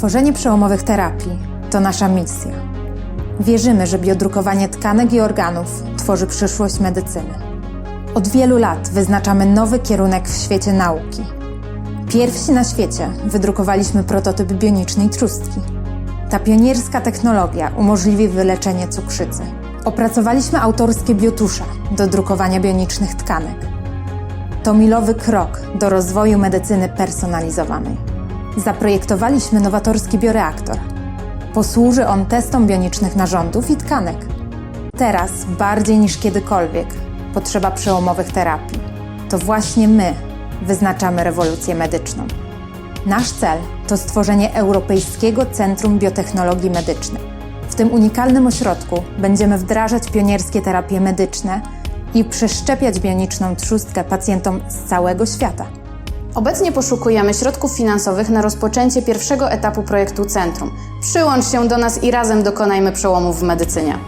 Tworzenie przełomowych terapii to nasza misja. Wierzymy, że biodrukowanie tkanek i organów tworzy przyszłość medycyny. Od wielu lat wyznaczamy nowy kierunek w świecie nauki. Pierwsi na świecie wydrukowaliśmy prototyp bionicznej trzustki. Ta pionierska technologia umożliwi wyleczenie cukrzycy. Opracowaliśmy autorskie biotusze do drukowania bionicznych tkanek. To milowy krok do rozwoju medycyny personalizowanej. Zaprojektowaliśmy nowatorski bioreaktor. Posłuży on testom bionicznych narządów i tkanek. Teraz, bardziej niż kiedykolwiek, potrzeba przełomowych terapii. To właśnie my wyznaczamy rewolucję medyczną. Nasz cel to stworzenie Europejskiego Centrum Biotechnologii Medycznej. W tym unikalnym ośrodku będziemy wdrażać pionierskie terapie medyczne i przeszczepiać bioniczną trzustkę pacjentom z całego świata. Obecnie poszukujemy środków finansowych na rozpoczęcie pierwszego etapu projektu Centrum. Przyłącz się do nas i razem dokonajmy przełomów w medycynie.